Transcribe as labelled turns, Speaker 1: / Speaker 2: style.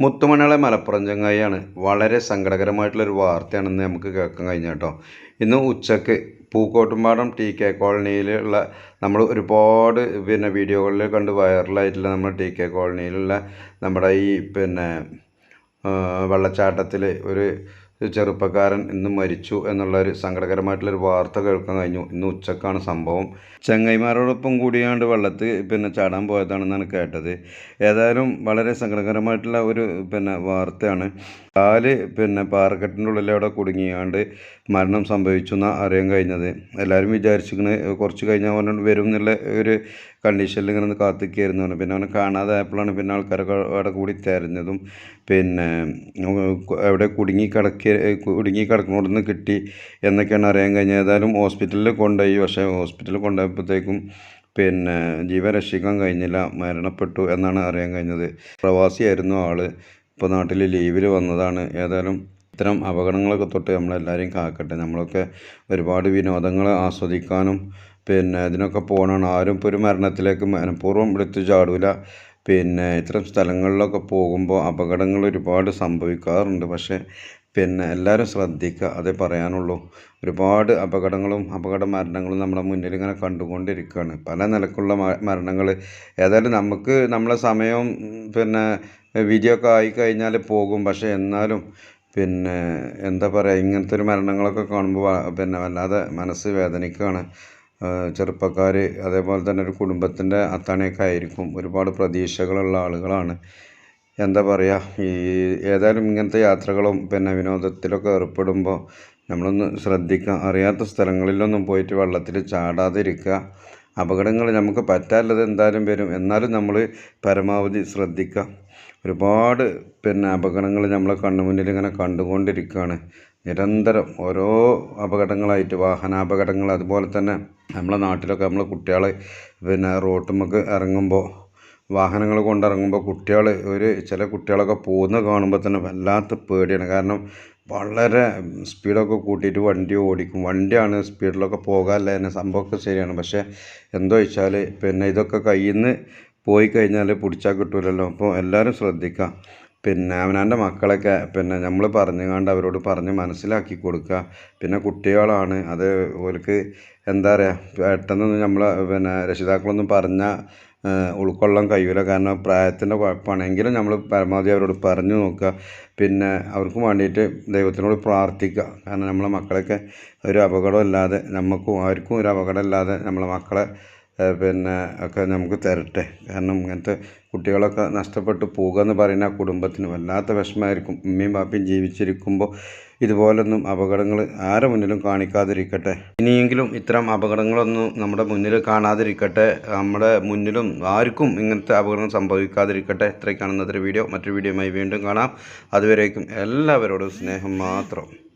Speaker 1: മുത്തുമണികളെ മലപ്പുറം ചങ്ങായിയാണ്. വളരെ സങ്കടകരമായിട്ടുള്ളൊരു വാർത്തയാണെന്ന് നമുക്ക് കേൾക്കാൻ കഴിഞ്ഞ കേട്ടോ ഇന്ന് ഉച്ചയ്ക്ക് പൂക്കോട്ടുംപാടം ടി കെ കോളനിയിലുള്ള നമ്മൾ ഒരുപാട് പിന്നെ വീഡിയോകളിൽ കണ്ട് വൈറലായിട്ടുള്ള നമ്മുടെ ടി കെ കോളനിയിലുള്ള നമ്മുടെ ഈ പിന്നെ വെള്ളച്ചാട്ടത്തിൽ ഒരു ചെറുപ്പക്കാരൻ ഇന്ന് മരിച്ചു എന്നുള്ള ഒരു സങ്കടകരമായിട്ടുള്ളൊരു വാർത്ത കേൾക്കാൻ കഴിഞ്ഞു. ഇന്ന് ഉച്ചക്കാണ് സംഭവം. ചങ്ങായിമാരോടൊപ്പം കൂടിയാണ്ട് വെള്ളത്തിൽ പിന്നെ ചാടാൻ പോയതാണെന്നാണ് കേട്ടത്. ഏതായാലും വളരെ സങ്കടകരമായിട്ടുള്ള ഒരു പിന്നെ വാർത്തയാണ്. കാൽ പിന്നെ പാറക്കെട്ടിന്റെ ഉള്ളിലവിടെ കുടുങ്ങിയാണ്ട് മരണം സംഭവിച്ചു എന്നാണ് അറിയാൻ കഴിഞ്ഞത്. എല്ലാവരും വിചാരിച്ചിങ്ങനെ കുറച്ച് കഴിഞ്ഞാൽ വരും എന്നുള്ള ഒരു കണ്ടീഷനിൽ ഇങ്ങനെ കാത്തിക്കായിരുന്നു പറഞ്ഞു പിന്നെ അവനെ കാണാതായപ്പോഴാണ് പിന്നെ ആൾക്കാരൊക്കെ അവിടെ കൂടി തിരഞ്ഞതും. പിന്നെ എവിടെ കുടുങ്ങി കിടക്കി കുടുങ്ങി കിടക്കുന്നോടന്ന് കിട്ടി എന്നൊക്കെയാണ് അറിയാൻ കഴിഞ്ഞത്. ഏതായാലും ഹോസ്പിറ്റലിൽ കൊണ്ടുപോയി. പക്ഷേ ഹോസ്പിറ്റലിൽ കൊണ്ടുപോയപ്പോഴത്തേക്കും പിന്നെ ജീവൻ രക്ഷിക്കാൻ കഴിഞ്ഞില്ല. മരണപ്പെട്ടു എന്നാണ് അറിയാൻ കഴിഞ്ഞത്. പ്രവാസിയായിരുന്നു ആൾ ഇപ്പോൾ നാട്ടിൽ ലീവിൽ വന്നതാണ്. ഏതായാലും ഇത്തരം അപകടങ്ങളൊക്കെ തൊട്ട് നമ്മളെല്ലാവരെയും കാക്കട്ടെ. നമ്മളൊക്കെ ഒരുപാട് വിനോദങ്ങൾ ആസ്വദിക്കാനും പിന്നെ ഇതിനൊക്കെ പോകണമാണ് ആരും ഇപ്പോൾ ഒരു മരണത്തിലേക്ക് മനഃപൂർവം എടുത്ത് ചാടില്ല പിന്നെ ഇത്തരം സ്ഥലങ്ങളിലൊക്കെ പോകുമ്പോൾ അപകടങ്ങൾ ഒരുപാട് സംഭവിക്കാറുണ്ട്. പക്ഷേ പിന്നെ എല്ലാവരും ശ്രദ്ധിക്കുക അതേ പറയാനുള്ളൂ. ഒരുപാട് അപകടങ്ങളും അപകട മരണങ്ങളും നമ്മുടെ മുന്നിൽ ഇങ്ങനെ കണ്ടുകൊണ്ടിരിക്കുകയാണ് പല നിലക്കുള്ള മരണങ്ങൾ. ഏതായാലും നമുക്ക് നമ്മളെ സമയവും പിന്നെ വിധിയൊക്കെ ആയിക്കഴിഞ്ഞാൽ പോകും. പക്ഷേ എന്നാലും പിന്നെ എന്താ പറയുക ഇങ്ങനത്തെ ഒരു മരണങ്ങളൊക്കെ കാണുമ്പോൾ പിന്നെ വല്ലാതെ മനസ്സ് വേദനിക്കുകയാണ് ചെറുപ്പക്കാർ അതേപോലെ തന്നെ ഒരു കുടുംബത്തിന്റെ അത്താണിയൊക്കെ ആയിരിക്കും. ഒരുപാട് പ്രതീക്ഷകളുള്ള ആളുകളാണ്. എന്താ പറയുക ഈ ഏതായാലും ഇങ്ങനത്തെ യാത്രകളും പിന്നെ വിനോദത്തിലൊക്കെ ഏർപ്പെടുമ്പോൾ നമ്മളൊന്ന് ശ്രദ്ധിക്കുക. അറിയാത്ത സ്ഥലങ്ങളിലൊന്നും പോയിട്ട് വെള്ളത്തിൽ ചാടാതിരിക്കുക. അപകടങ്ങൾ നമുക്ക് പറ്റാല്ലത് എന്തായാലും വരും. എന്നാലും നമ്മൾ പരമാവധി ശ്രദ്ധിക്കുക. ഒരുപാട് പിന്നെ അപകടങ്ങൾ നമ്മളെ കണ്ണുമുന്നിൽ ഇങ്ങനെ കണ്ടുകൊണ്ടിരിക്കുകയാണ്. നിരന്തരം ഓരോ അപകടങ്ങളായിട്ട് വാഹനാപകടങ്ങൾ അതുപോലെ തന്നെ നമ്മളെ നാട്ടിലൊക്കെ നമ്മളെ കുട്ടികൾ പിന്നെ റോട്ടുമ്മക്ക് ഇറങ്ങുമ്പോൾ വാഹനങ്ങൾ കൊണ്ടിറങ്ങുമ്പോൾ കുട്ടികൾ ഒരു ചില കുട്ടികളൊക്കെ പോകുന്ന കാണുമ്പോൾ തന്നെ വല്ലാത്ത പേടിയാണ്. കാരണം വളരെ സ്പീഡൊക്കെ കൂട്ടിയിട്ട് വണ്ടി ഓടിക്കും. വണ്ടിയാണ് സ്പീഡിലൊക്കെ പോകാനല്ല തന്നെ സംഭവമൊക്കെ ശരിയാണ്. പക്ഷേ എന്തോ വെച്ചാൽ പിന്നെ ഇതൊക്കെ കയ്യിൽ നിന്ന് പോയി കഴിഞ്ഞാൽ പിടിച്ചാൽ കിട്ടില്ലല്ലോ അപ്പോൾ എല്ലാവരും ശ്രദ്ധിക്കുക. പിന്നെ അവനവന്റെ മക്കളൊക്കെ പിന്നെ നമ്മൾ പറഞ്ഞു പറഞ്ഞുകൊണ്ട് അവരോട് പറഞ്ഞ് മനസ്സിലാക്കി കൊടുക്കുക. പിന്നെ കുട്ടികളാണ്. അത് ഓർക്ക് എന്താ പറയുക പെട്ടെന്നൊന്നും നമ്മൾ പിന്നെ രക്ഷിതാക്കളൊന്നും പറഞ്ഞാൽ ഉൾക്കൊള്ളാൻ കഴിയില്ല കാരണം പ്രായത്തിന്റെ കുഴപ്പമാണ് എങ്കിലും നമ്മൾ പരമാവധി അവരോട് പറഞ്ഞു നോക്കുക. പിന്നെ അവർക്ക് വേണ്ടിയിട്ട് ദൈവത്തിനോട് പ്രാർത്ഥിക്കുക. കാരണം നമ്മളെ മക്കളൊക്കെ ഒരു അപകടമില്ലാതെ നമുക്കും ആർക്കും ഒരു അപകടമില്ലാതെ നമ്മളെ മക്കളെ പിന്നെ ഒക്കെ നമുക്ക് തരട്ടെ. കാരണം ഇങ്ങനത്തെ കുട്ടികളൊക്കെ നഷ്ടപ്പെട്ട് പോകുക എന്ന് പറയുന്ന ആ കുടുംബത്തിന് വല്ലാത്ത വിഷമമായിരിക്കും. ഉമ്മയും ബാപ്പയും ജീവിച്ചിരിക്കുമ്പോൾ ഇതുപോലൊന്നും അപകടങ്ങൾ ആരെ മുന്നിലും കാണിക്കാതിരിക്കട്ടെ? ഇനിയെങ്കിലും ഇത്തരം അപകടങ്ങളൊന്നും നമ്മുടെ മുന്നിൽ കാണാതിരിക്കട്ടെ. നമ്മുടെ മുന്നിലും ആർക്കും ഇങ്ങനത്തെ അപകടങ്ങൾ സംഭവിക്കാതിരിക്കട്ടെ. ഇത്രയ്ക്കാണ് ഇന്നത്തെ വീഡിയോ. മറ്റൊരു വീഡിയോയുമായി വീണ്ടും കാണാം. അതുവരേക്കും എല്ലാവരോടും സ്നേഹം മാത്രം.